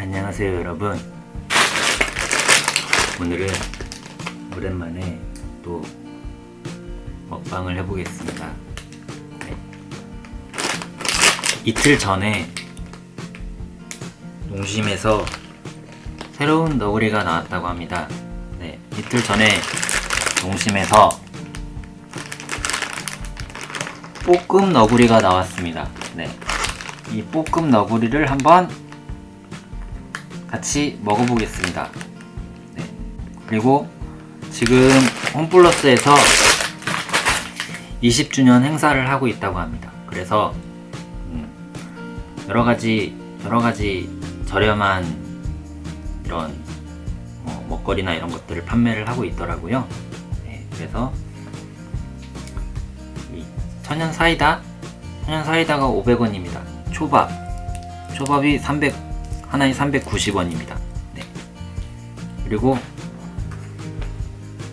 안녕하세요 여러분 오늘은 오랜만에 또 먹방을 해보겠습니다 네. 이틀 전에 농심에서 새로운 너구리가 나왔다고 합니다 네, 이틀 전에 농심에서 볶음 너구리가 나왔습니다 네. 이 볶음 너구리를 한번 같이 먹어보겠습니다. 네. 그리고 지금 홈플러스에서 20주년 행사를 하고 있다고 합니다. 그래서 음, 여러 가지 여러 가지 저렴한 이런 어, 먹거리나 이런 것들을 판매를 하고 있더라고요. 네, 그래서 이 천연 사이다 천연 사이다가 500원입니다. 초밥 초밥이 300 하나에 390원입니다. 네. 그리고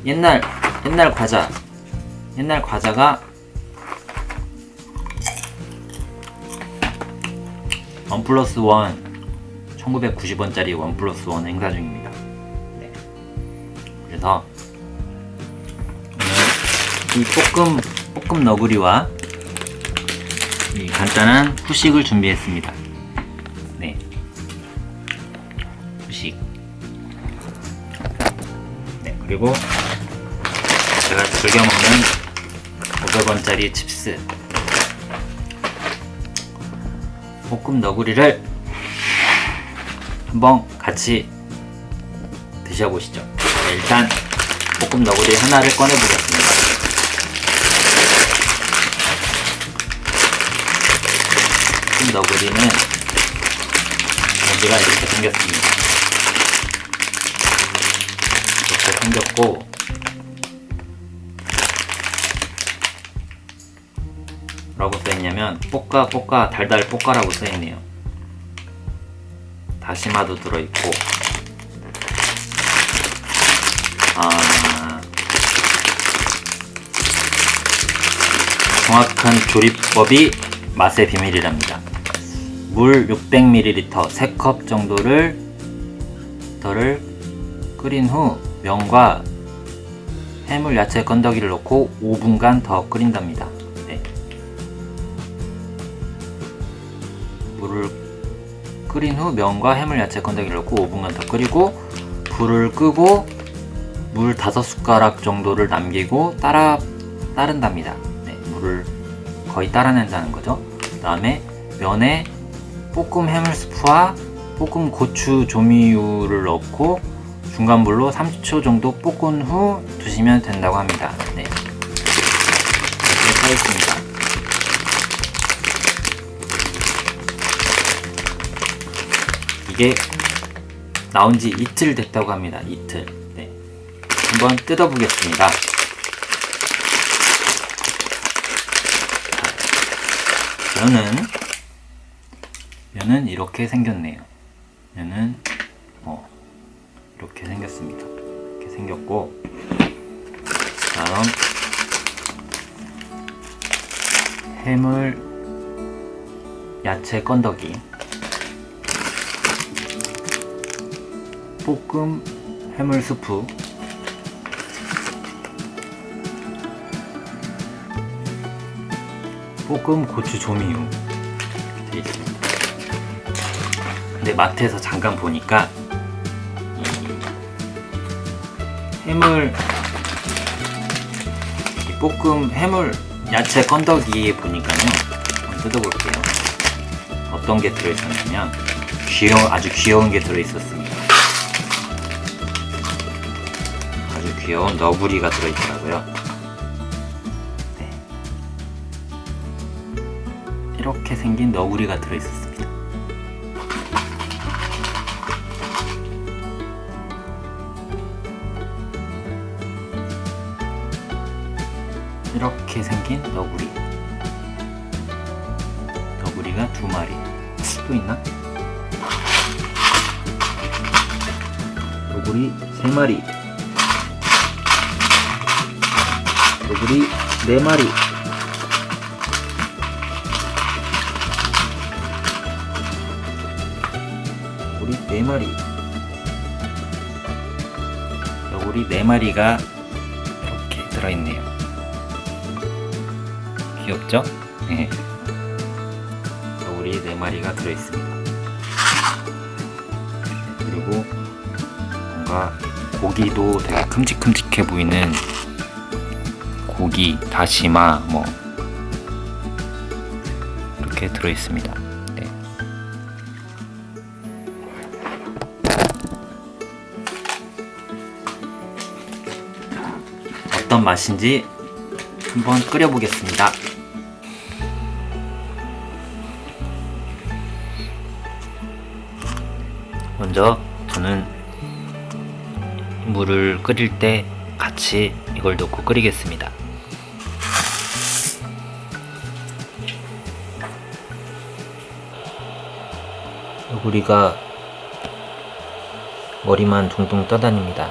옛날 옛날 과자 옛날 과자가 원 플러스 원 1990원짜리 원 플러스 원 행사 중입니다. 네. 그래서 이 볶음 볶음 너구리와 이 간단한 후식을 준비했습니다. 그리고 제가 즐겨 먹는 500원짜리 칩스. 볶음 너구리를 한번 같이 드셔보시죠. 자, 일단 볶음 너구리 하나를 꺼내보겠습니다. 볶음 너구리는 여기가 이렇게 생겼습니다. 생겼고 뭐라고 써있냐면 볶아 볶아 달달 볶아라고 써있네요. 다시마도 들어있고 아 정확한 조리법이 맛의 비밀이랍니다. 물 600ml 3컵 정도를 더를 끓인 후 면과 해물 야채 건더기를 넣고 5분간 더 끓인답니다. 네. 물을 끓인 후 면과 해물 야채 건더기를 넣고 5분간 더 끓이고 불을 끄고 물 5숟가락 정도를 남기고 따라 따른답니다. 네, 물을 거의 따라낸다는 거죠. 그 다음에 면에 볶음 해물 스프와 볶음 고추 조미유를 넣고 중간 불로 30초 정도 볶은 후 드시면 된다고 합니다. 네. 이렇게 하겠습니다. 이게 나온 지 이틀 됐다고 합니다. 이틀. 네. 한번 뜯어보겠습니다. 자, 면은 면은 이렇게 생겼네요. 면은 어, 이렇게 생겼습니다. 이렇게 생겼고 다음 해물 야채 건더기 볶음 해물 스프 볶음 고추 조미유 되어 있습니다. 근데 마트에서 잠깐 보니까 해물 이 볶음 해물 야채 건더기에 보니까요. 한번 뜯어볼게요. 어떤 게 들어있었냐면 귀여운 아주 귀여운 게 들어있었습니다. 아주 귀여운 너구리가 들어있더라고요. 네. 이렇게 생긴 너구리가 들어있었습니 이렇게 생긴 너구리. 너구리가 두 마리. 또 있나? 너구리 세 마리. 너구리 네 마리. 너구리 4마리 너구리 4마리가 이렇게 들어있네요 귀엽죠? 네. 너구리 4마리가 들어있습니다 그리고 뭔가 고기도 되게 큼직큼직해 보이는 고기, 다시마 뭐 이렇게 들어 있습니다 네. 어떤 맛인지 한번 끓여 보겠습니다. 먼저 저는 물을 끓일 때 같이 이걸 넣고 끓이겠습니다. 너구리가 머리만 둥둥 떠다닙니다.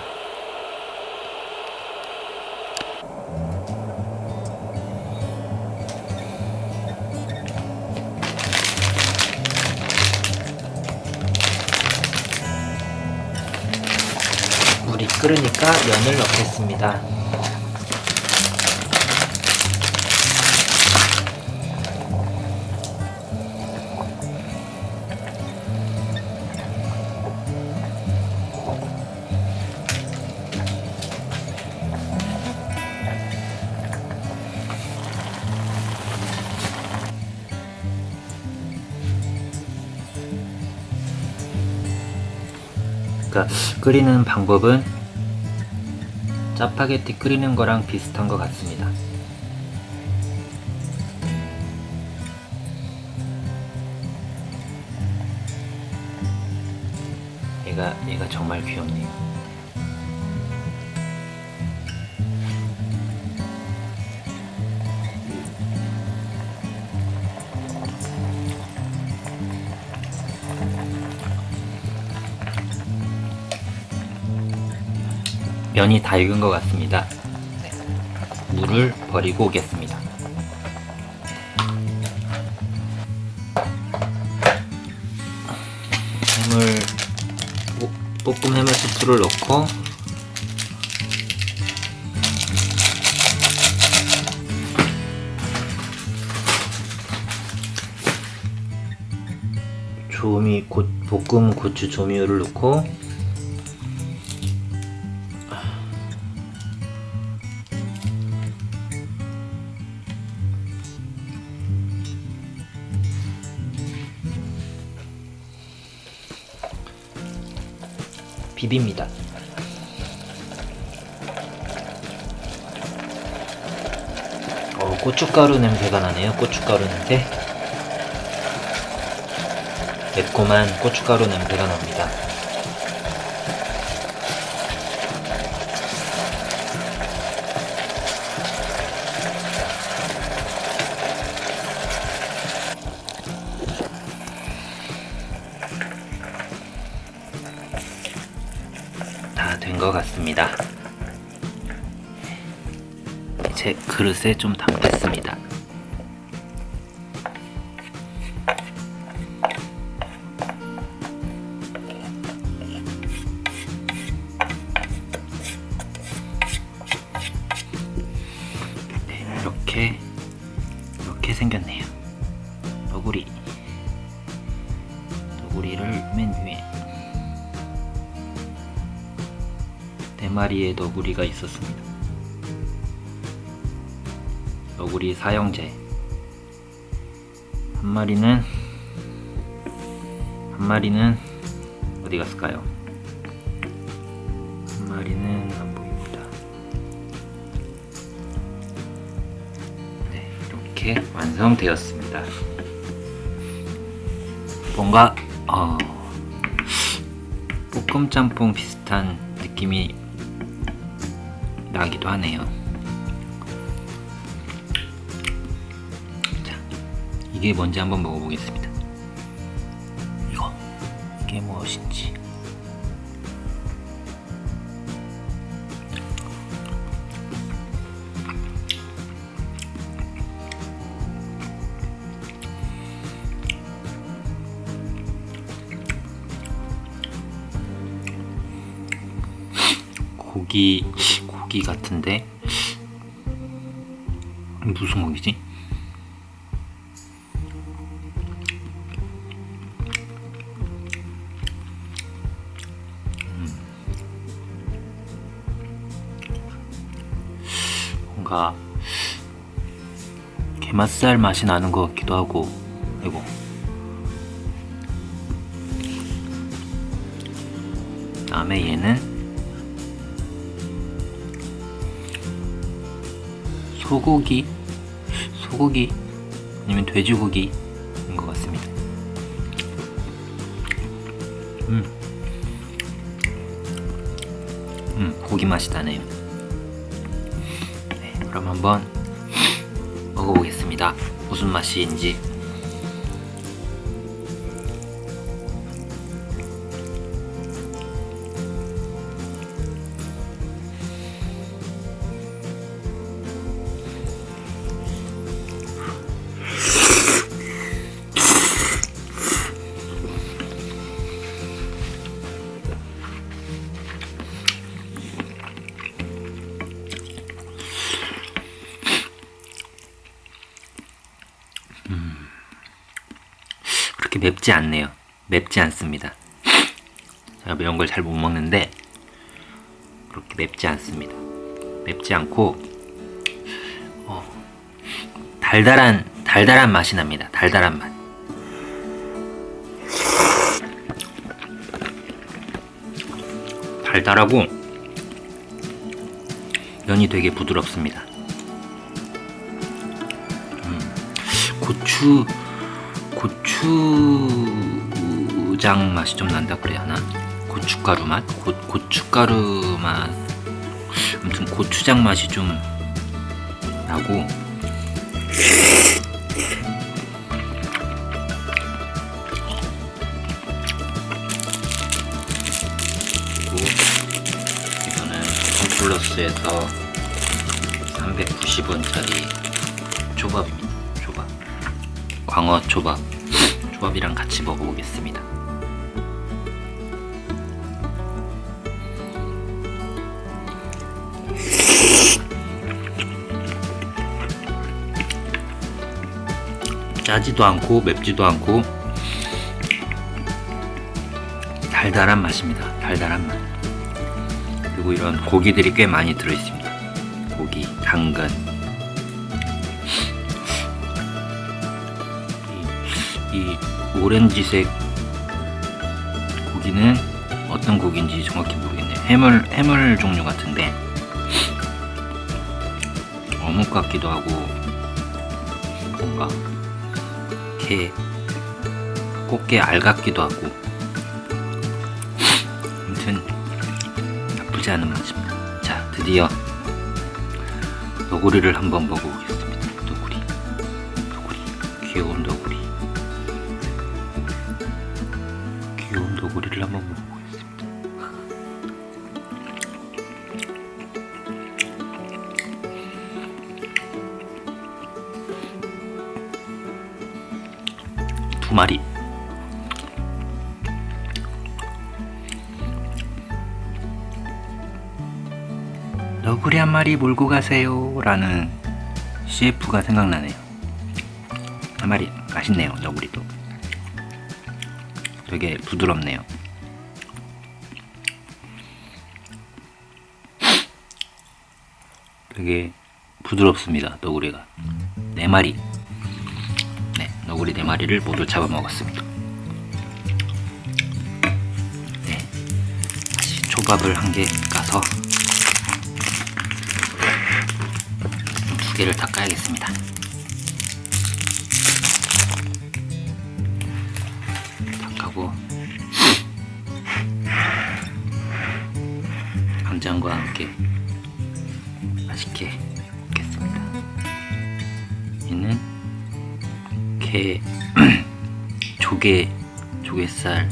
끓으니까 면을 넣겠습니다. 그러니까 끓이는 방법은 짜파게티 끓이는 거랑 비슷한 것 같습니다. 얘가 얘가 정말 귀엽네요. 면이 다 익은 것 같습니다. 네. 물을 버리고 오겠습니다. 해물 볶- 볶음 해물 스프를 넣고 조미 고, 볶음 고추 조미료를 넣고 비빕니다. 어, 고춧가루 냄새가 나네요. 고춧가루 냄새. 매콤한 고춧가루 냄새가 납니다. 다 된 것 같습니다. 제 그릇에 좀 담겠습니다. 너구리가 있었습니다. 너구리 사형제 한 마리는 한 마리는 어디 갔을까요? 한 마리는 안 보입니다. 네, 이렇게 완성되었습니다. 뭔가 어, 볶음 짬뽕 비슷한 느낌이 나기도 하네요. 자, 이게 뭔지 한번 먹어보겠습니다. 이거, 이게 무엇인지. 고기 고기 같은데 무슨 고기지? 음. 뭔가 게맛살 맛이 나는 것 같기도 하고 이거 다음에 얘는 소고기 소고기 아니면 돼지고기인 것 같습니다. 음, 음 고기 맛이 나네요. 네, 그럼 한번 먹어보겠습니다. 무슨 맛인지. 맵지 않네요. 맵지 않습니다. 제가 매운 걸 잘 못 먹는데 그렇게 맵지 않습니다. 맵지 않고 어, 달달한 달달한 맛이 납니다. 달달한 맛. 달달하고 면이 되게 부드럽습니다. 음, 고추 고추장 맛이 좀 난다 그래야 하나? 고춧가루 맛? 고, 고춧가루 맛 아무튼 고추장 맛이 좀 나고 이거는 홈플러스에서 390원짜리 초밥입니다 초밥 광어 초밥 초밥이랑 같이 먹어보겠습니다. 짜지도 않고 맵지도 않고 달달한 맛입니다. 달달한 맛. 그리고 이런 고기들이 꽤 많이 들어있습니다. 고기, 당근, 오렌지색 고기는 어떤 고기인지 정확히 모르겠네요. 해물 해물 종류 같은데 어묵 같기도 하고 뭔가 게 꽃게 알 같기도 하고 아무튼 나쁘지 않은 맛입니다. 자 드디어 너구리를 한번 먹어보겠습니다. 너구리 너구리 귀여운 너구리 너구리를 한번 먹어보겠습니다. 두 마리. 너구리 한 마리 몰고 가세요. 라는 CF가 생각나네요. 한 마리 맛있네요. 너구리도. 되게 부드럽네요. 되게 부드럽습니다. 너구리가. 네 마리. 네, 너구리 네 마리를 모두 잡아먹었습니다. 네, 다시 초밥을 한 개 까서 두 개를 다 까야겠습니다. 다 까고 간장과 함께 맛있게 먹겠습니다. 얘는 게 조개 조개살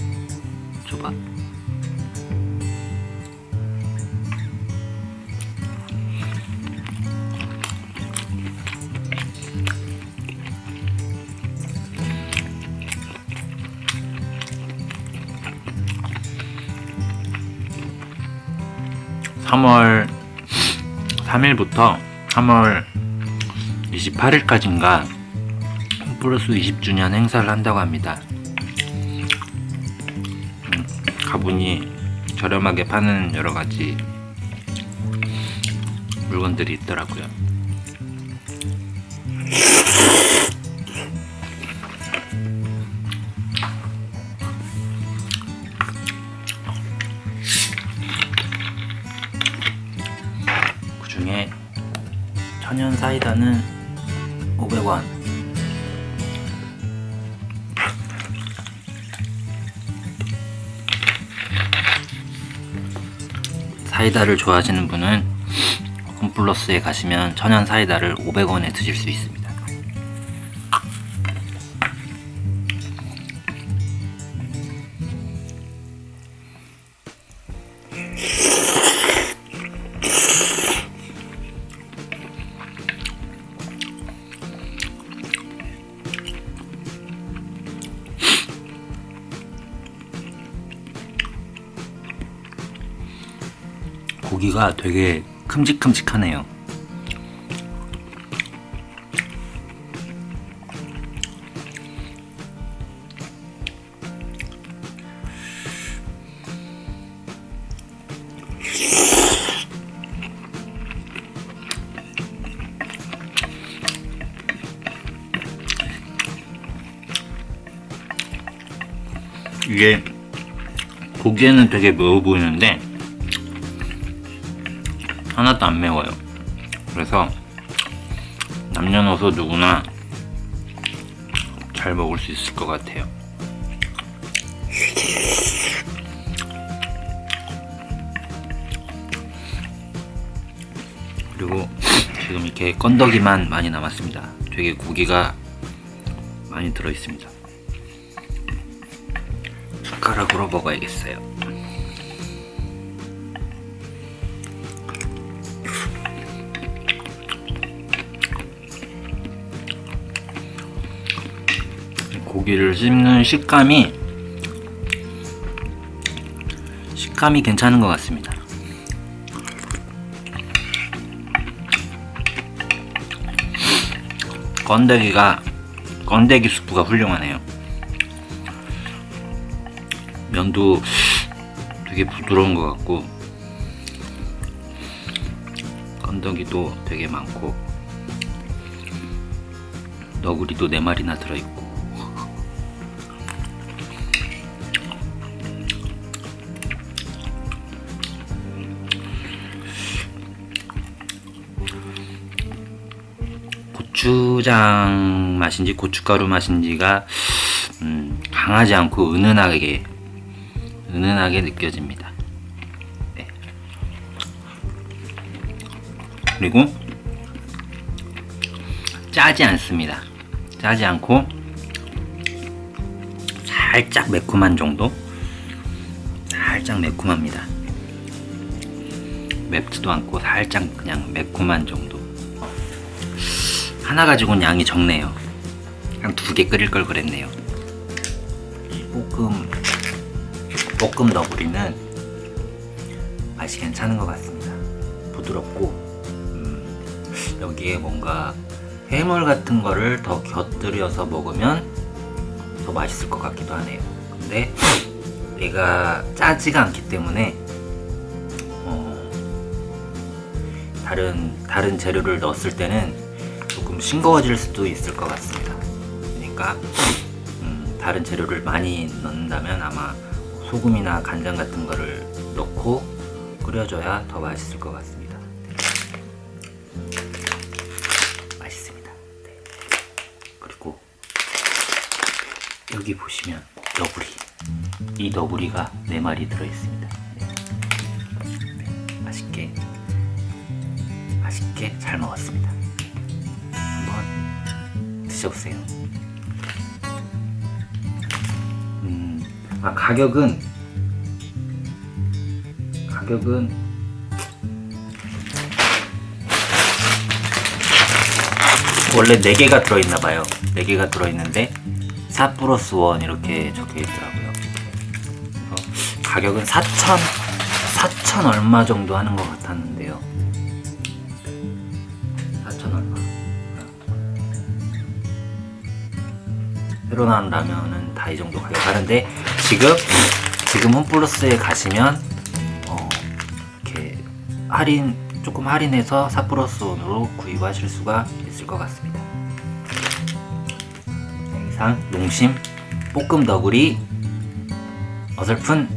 3일부터 3월 28일까지인가 플러스 20주년 행사를 한다고 합니다. 음, 가보니 저렴하게 파는 여러 가지 물건들이 있더라고요. 사이다는 500원. 사이다를 좋아하시는 분은 홈플러스에 가시면 천연 사이다를 500원에 드실 수 있습니다. 고기가 되게 큼직큼직하네요. 이게 보기에는 되게 매워 보이는데 하나도 안 매워요. 그래서 남녀노소 누구나 잘 먹을 수 있을 것 같아요. 그리고 지금 이렇게 건더기만 많이 남았습니다. 되게 고기가 많이 들어 있습니다. 숟가락으로 먹어야겠어요. 고기를 씹는 식감이 식감이 괜찮은 것 같습니다. 건더기가 건더기 수프가 훌륭하네요. 면도 되게 부드러운 것 같고 건더기도 되게 많고 너구리도 네 마리나 들어있고 고추장 맛인지 고춧가루 맛인지가 음, 강하지 않고 은은하게 은은하게 느껴집니다. 네. 그리고 짜지 않습니다. 짜지 않고 살짝 매콤한 정도? 살짝 매콤합니다. 맵지도 않고 살짝 그냥 매콤한 정도. 하나 가지고는 양이 적네요. 한 두 개 끓일 걸 그랬네요. 이 볶음 볶음 너구리는 맛이 괜찮은 것 같습니다. 부드럽고 음, 여기에 뭔가 해물 같은 거를 더 곁들여서 먹으면 더 맛있을 것 같기도 하네요. 근데 얘가 짜지가 않기 때문에 어, 다른 다른 재료를 넣었을 때는 조금 싱거워질 수도 있을 것 같습니다. 그러니까 음, 다른 재료를 많이 넣는다면 아마 소금이나 간장 같은 거를 넣고 끓여줘야 더 맛있을 것 같습니다. 맛있습니다. 네. 그리고 여기 보시면 너구리 이 너구리가 네 마리 들어 있습니다. 네. 네, 맛있게 맛있게 잘 먹었습니다. 한번 드셔보세요. 음, 아 가격은 가격은 원래 4개가 들어있나봐요 4개가 들어있는데 4 플러스 1 이렇게 적혀있더라고요 가격은 4천 4천 얼마 정도 하는 것 같았는데요. 라면은 다 이 정도 가격 하는데 지금 지금 홈플러스에 가시면 어, 이렇게 할인 조금 할인해서 4 플러스 원으로 구입하실 수가 있을 것 같습니다. 네, 이상 농심 볶음 너구리 어설픈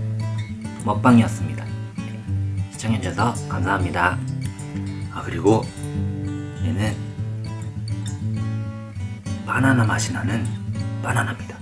먹방이었습니다. 시청해주셔서 감사합니다. 아 그리고 얘는 바나나 맛이 나는 바나나입니다.